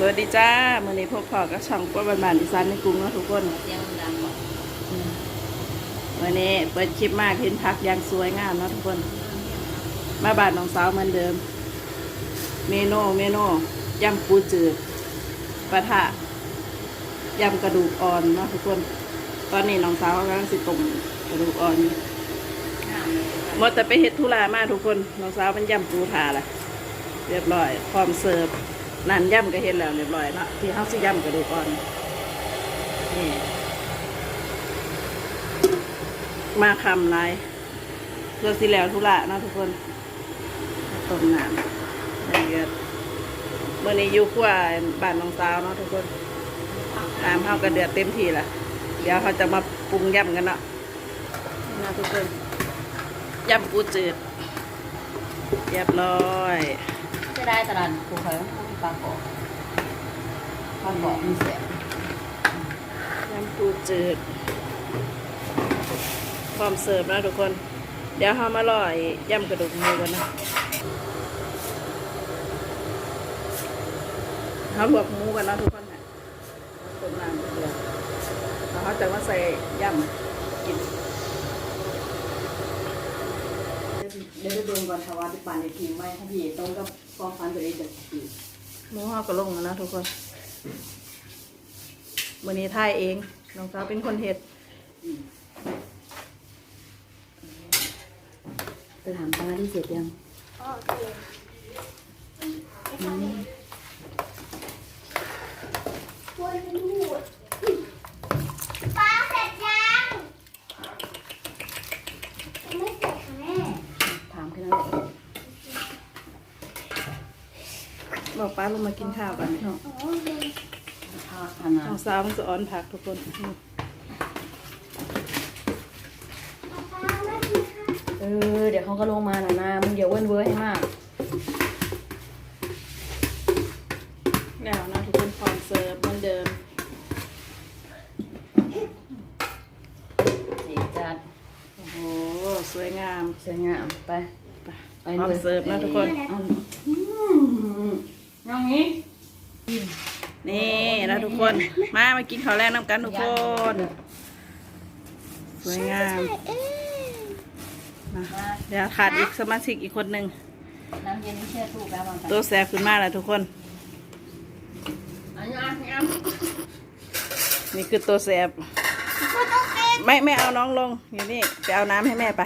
สวัสดีจ้ามื่อนี้พบพอกับช่องป้าบ้านๆอีสานในกรุงเนาะทุกคนเสียงดังกว่าวันนี้เปิดคลิปมากเห็นพักอย่างสวยงามเนาะทุกคน มาบ้านน้องสาวเหมือนเดิม เมนูเมนูยำปูจืดปะทะยำกระดูกอ่อนเนาะทุกคน ตอนนี้น้องสาวกำลังสิต้มกระดูกอ่อนอยู่งามเลยหมดแต่ไปเฮ็ดธุระมาทุกคนน้องสาวมันยำปูถาละเรียบร้อยพร้อมเสิร์ฟ นั่นยำก็เฮ็ดแล้วเรียบร้อยเนาะที่เฮาสิยำกระดูกอ่อนนี่มาคำไรเลือกสิแล้วธุระเนาะทุกคนต้มน้ำนี่ก็เมื่อนี้อยู่ขั้วบ้านน้องสาวเนาะทุกคนน้ำเฮาก็เดือดเต็มที่ละเดี๋ยวเขาจะมาปรุงยำกันเนาะนี่นะทุกคนยำปูจืด เรียบร้อยจะได้ตลาดภูเขามีปลาเกาะปลาเกาะมีเสียงยำปูจืดพร้อมเสิร์ฟนะทุกคน เดี๋ยวเรามาลอยยำกระดูกหมูกันนะเขาลวกหมูกันนะทุกคนนะต้มน้ำเดือดแล้วเขาจะมาใส่ยำกิน เดี๋ยวดูก่อนค่ะว่าที่ปั่นในทีมไว้ถ้าพี่ตรงกับกองฟันตัวเองจะปีหมูเขาก็ลงแล้วนะทุกคนวันนี้ท่ายเองน้องสาวเป็นคนเห็ดจะถามป้าที่เสร็จยังป้าเสร็จยังยังไม่เสร็จค่ะแม่ ถามแค่นั้นแหละ บอกป้าลงมากินข้าวกันเนาะโอ้ยข้าวทานงาน้นองสาวมันจะอ่อนผักทุกคนอืมป้าไม่กินข้าวเออ เดี๋ยวเขาก็ลงมาหน่อยนะมึงเดี๋ยวเว้นเว้ยให้มากแล้วนะทุกคนพร้อมเสิร์ฟเหมือนเดิมสีจัดโอ้โหสวยงามสวยงามไปไปไปพร้อมเสิร์ฟนะทุกคนเอา อย่างนี้นี่นะทุกคน มามากินข้าวแรกน้ำกันทุกคน สวยงามเอ๊ะนะเดี๋ยวขาดอีกสมาชิกอีกคนหนึ่งน้ำเย็นนี่แช่ตู้แป๊บนึงตัวแสบขึ้นมาแล้วทุกคนอันนี้อันนี้นี่คือตัวแสบคุณโอเคไม่ไม่เอาน้องลงอยู่นี่ไปเอาน้ำให้แม่ไป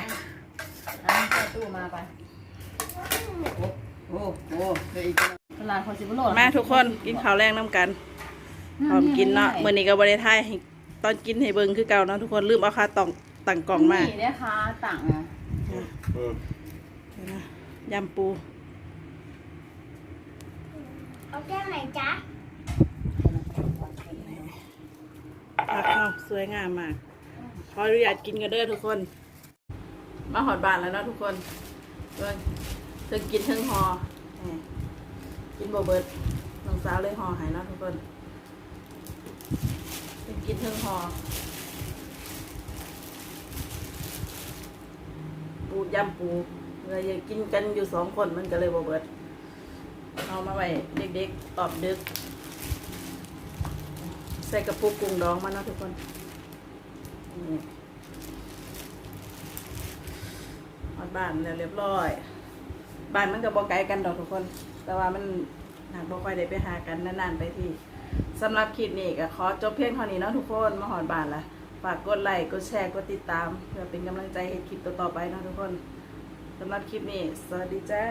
น้ำแช่ตู้มาไปโอ้โหโอ้โหเดี๋ยวอีก ตลาดคอนซิบโลมาทุกคนกินข้าวแรกน้ำกันพร้อมกินเนาะเมื่อนี้ก็บริทายให้ตอนกินให้เบิ่งคือเก่าเนาะทุกคนลืมเอาคาตองตั้งกล่องมานี่เนี่ยค่ะต่างอะเดี๋ยวนะยำปูเอาแก้วไหนจ๊ะผักเข้าสวยงามมากขออนุญาตกินกันเด้อทุกคน มาหอดบานแล้วเนาะทุกคนเบิ่งเธอกินทั้งหอนี่ กินโบเบิร์ตน้องสาวเลยหอหายเนาะทุกคนเธอกินทั้งหอปูยำปูเลยอยากกินกันอยู่สองคนมันก็เลยโบเบิร์ตเอามาไว้เด็กๆตอบดึก ใส่กระปุกกุ้งดองมานะทุกคนนี่อดบ้านแล้วเรียบร้อย บ้านมันก็บ่ไกลกันดอกทุกคน แต่ว่ามันหากบ่ค่อยได้ไปหากันนานๆไปที่สำหรับคลิปนี้ก็ขอจบเพียงเท่านี้เนาะทุกคนมาหอดบ้านละฝากกดไลค์กดแชร์กดติดตาม เพื่อเป็นกำลังใจให้คลิปต่อๆไปเนาะทุกคนสำหรับคลิปนี้ สวัสดีจ้า